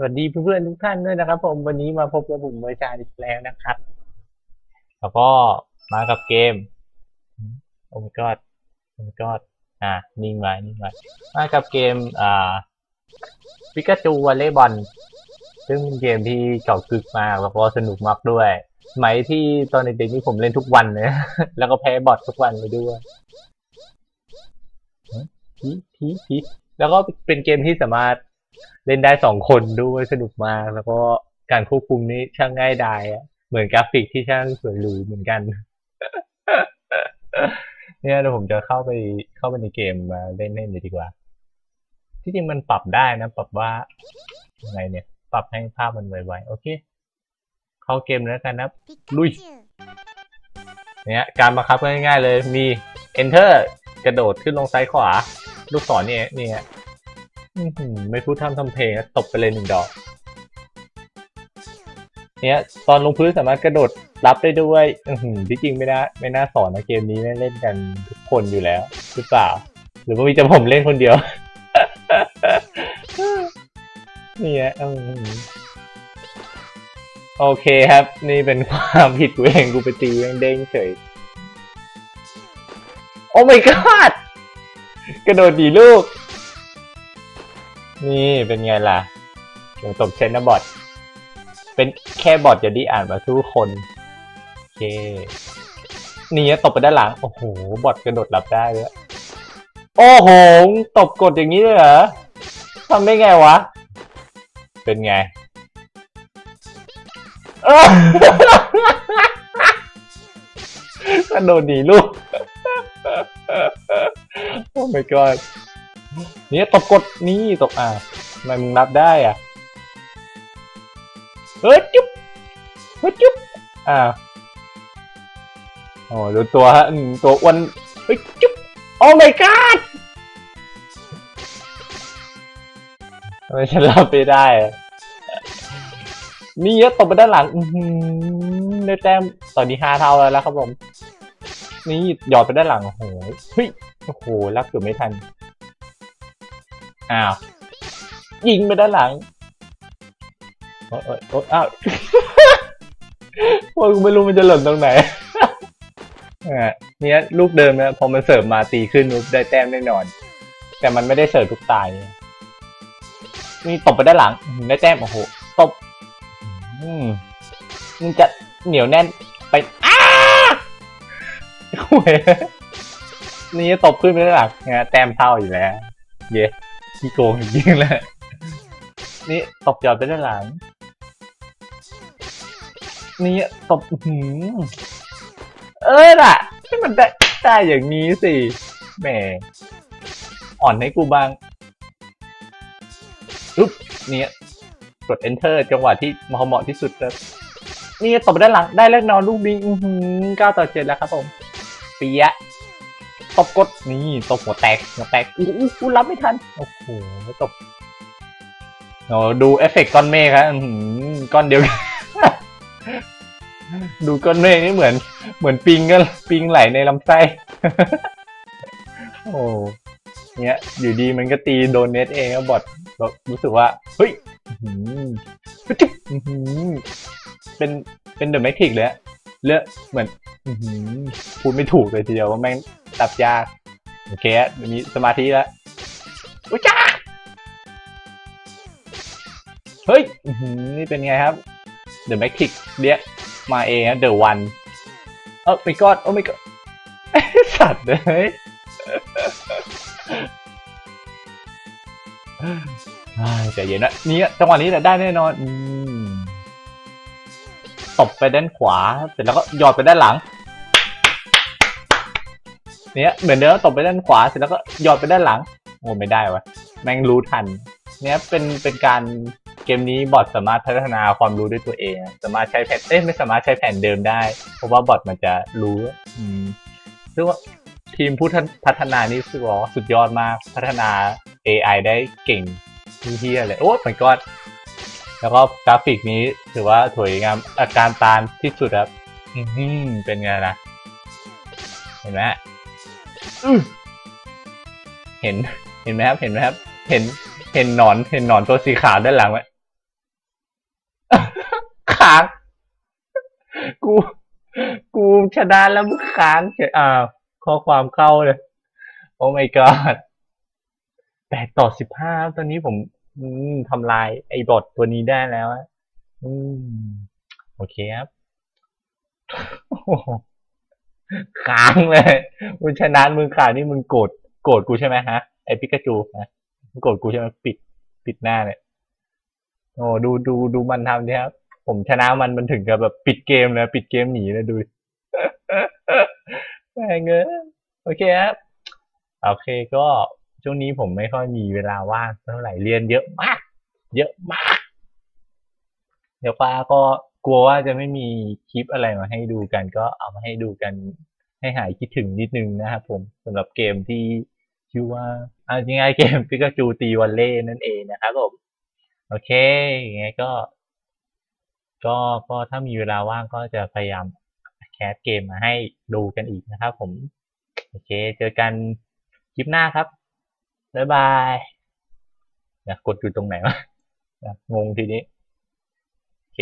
สวัสดีเพื่อนๆทุกท่านด้วยนะครับ ผมวันนี้มาพบกับผมเมอร์ชาอีกแล้วนะครับ แล้วก็มากับเกมโอ้ my god โอ้ my god อะนิ่งไว้นิ่งไว้มากับเกมอ่าปิกาจูวอลเลย์บอลซึ่งเป็นเกมที่เก่ากึกมากแล้วก็สนุกมากด้วยสมัยที่ตอนเด็กๆนี่ผมเล่นทุกวันเลยแล้วก็แพ้บอททุกวันเลยด้วยพีพีพีแล้วก็เป็นเกมที่สามารถ เล่นได้สองคนด้วยสนุกมาก แล้วก็การควบคุมนี้ช่างง่ายดายอะเหมือนกราฟิกที่ช่างสวยหรูเหมือนกัน เนี่ยเดี๋ยวผมจะเข้าไปเข้าไปในเกมมาเล่นเล่นดีกว่า ที่จริงมันปรับได้นะ ปรับว่ายังไงเนี่ย ปรับให้ภาพมันไวๆโอเค เข้าเกมแล้วกันนะลุยเนี่ยการบังคับก็ง่ายๆเลยมี enter กระโดดขึ้นลงซ้ายขวา ลูกศรเนี่ยเนี่ฮะอื้อหือ ไม่พูดทำทำเพลงตบไปเลยหนึ่งดอก เนี่ยตอนลงพื้นสามารถกระโดดรับได้ด้วยอืที่จริงไม่น่าไม่น่าสอนนะเกมนี้เล่นกันทุกคนอยู่แล้วหรือเปล่า หรือว่ามีแต่ผมเล่นคนเดียว เนี่ฮะอืมโอเคครับ นี่เป็นความผิดกูเองกูไปตีแม่งเด้งเฉย โอ้ my god กระโดดดีลูก นี่เป็นไงล่ะหลงตบเชนนะบอทเป็นแค่บอทจะดีอ่านมาสู้คนโอเคนี่ตบไปด้านหลัง โอ้โห บอทกระโดดรับได้เลยโอ้โห ตบกดอย่างนี้เลยเหรอทำได้ไงวะ เป็นไงกระโดดหนีลูก โอ้ my god เนี่ยตบกดนี่ตบอะทำไมมึงรับได้อะเฮ้ยจุ๊บเฮ้ยจุ๊บอ่าโอ้ดูตัวฮะตัวอ้วนเฮ้ยจุ๊บโอ้ my god ทำไมฉันรับไม่ได้อะนี่เยอะตบไปด้านหลังอือหือได้แต้มตอนนี้ห้าเท่าแล้วครับผม นี่หยอดไปด้านหลังโอ้โหเฮ้ยโอ้โหรับเกือบไม่ทัน อ้าว ยิงไปด้านหลังโอ้ยโอ้ยโอ้ยอ้าวว่ากูไม่รู้มันจะหล่นตรงไหนอ่าเนี่ยลูกเดิมนะพอมันเสิร์ฟมาตีขึ้นได้แต้มแน่นอน แต่มันไม่ได้เสิร์ฟทุกตายนี่ตบไปด้านหลังได้แต้มโอ้โหตบอืมมึงจะเหนียวแน่นไปอ้าโอ้ยนี่ตบขึ้นไปด้านหลังนะแต้มเท่าอยู่แล้ว เย้ ขี้โกงจริงๆเลยนี่ตบหยอดไปด้านหลัง นี่ตบหือเออล่ะให้มันได้ได้อย่างนี้สิ แหม อ่อนให้กูบ้างอุ๊บเนี่ยกด enter จังหวะที่เหมาะที่สุดแล้วนี่ตบไปด้านหลังได้แล้วนอนลูกบิงอื้อหือเก้าต่อเจ็ดแล้วครับผม เปียะ ตบกดนี่ตบหัวแตกหัวแตกอู้อู้อู้รับไม่ทันโอ้โหตบโอ้ดูเอฟเฟกต์ก้อนเมฆครับอื้อหือก้อนเดียวกันดูก้อนเมฆนี่เหมือน เหมือนปิงก็ปิงไหลในลำไส้โอ้เนี้ย อยู่ดีมันก็ตีโดนเน็ตเองก็บอดแบบรู้สึกว่า เฮ้ยอื้อหือจิ๊บอื้อหือเป็นเป็นเดอะแมทริกเลยอะ เลือกเหมือนพูดไม่ถูกเลยทีเดียวว่าแม่งตับยากโอเคมีสมาธิแล้วอุ้ยจ้าเฮ้ยนี่เป็นไงครับ The Magic เรียกมาเองนะ The One เออไม่กอดโอ้ไม่กอดสัตว์เลยใจเย็นนะนี่จังหวะนี้แหละได้แน่นอน ตบไปด้านขวา เสร็จแล้วก็หยอดไปด้านหลัง เนี่ยเหมือนเดิมตบไปด้านขวา เสร็จแล้วก็หยอดไปด้านหลังโอ้ไม่ได้วะแม่งรู้ทัน เนี่ยเป็นเป็นการเกมนี้บอทสามารถพัฒนาความรู้ด้วยตัวเอง สามารถใช้แผ่นเอ้ยไม่สามารถใช้แผ่นเดิมได้ เพราะว่าบอทมันจะรู้ อืมซึ่งว่าทีมผู้พัฒนานี่สุดยอดมาก พัฒนา AI ได้เก่งเฮียเลย โอ้ my god แล้วก็กราฟิกนี้ถือว่าสวยงามอาการตามที่สุดครับ อือหือเป็นไงนะเห็นไหมเห็น เห็นไหมครับ เห็นไหมครับ เห็น เห็นหนอน เห็นหนอนตัวสีขาวด้านหลังไหมค้าง กู กูชนะแล้วมึงค้างเฉยอ่าวข้อความเข้าเลย โอ้ my god แปดต่อสิบห้าตอนนี้ผม ทำลายไอ้บอทตัวนี้ได้แล้วอืมโอเคครับค้างเลยมึงชนะมึงขาดนี่มึงโกรธโกรธกูใช่ไหมฮะ ไอ้ปิกาจูนะมึงโกรธกูใช่ไหมปิดปิดหน้าเนี่ยโอ้ดูดูดูมันทำเนี่ยครับ ผมชนะมันมันถึงกับแบบปิดเกมเลยปิดเกมหนีเลยดูแม่งเอ้ยโอเคครับ โอเคก็ ช่วงนี้ผมไม่ค่อยมีเวลาว่างเท่าไหร่เรียนเยอะมาก เยอะมาก เดี๋ยวป้าก็กลัวว่าจะไม่มีคลิปอะไรมาให้ดูกัน ก็เอามาให้ดูกันให้หายคิดถึงนิดนึงนะครับผมสำหรับเกมที่ชื่อว่าอาจริงๆเกมปิกาจูตีวอลเล่นั่นเองนะครับผมโอเคยังไงก็ ก็ก็ถ้ามีเวลาว่างก็จะพยายามแคสเกมมาให้ดูกันอีกนะครับผม โอเค เจอกันคลิปหน้าครับ บ๊ายบายอยากกดอยู่ตรงไหนวะงงทีนี้โอเค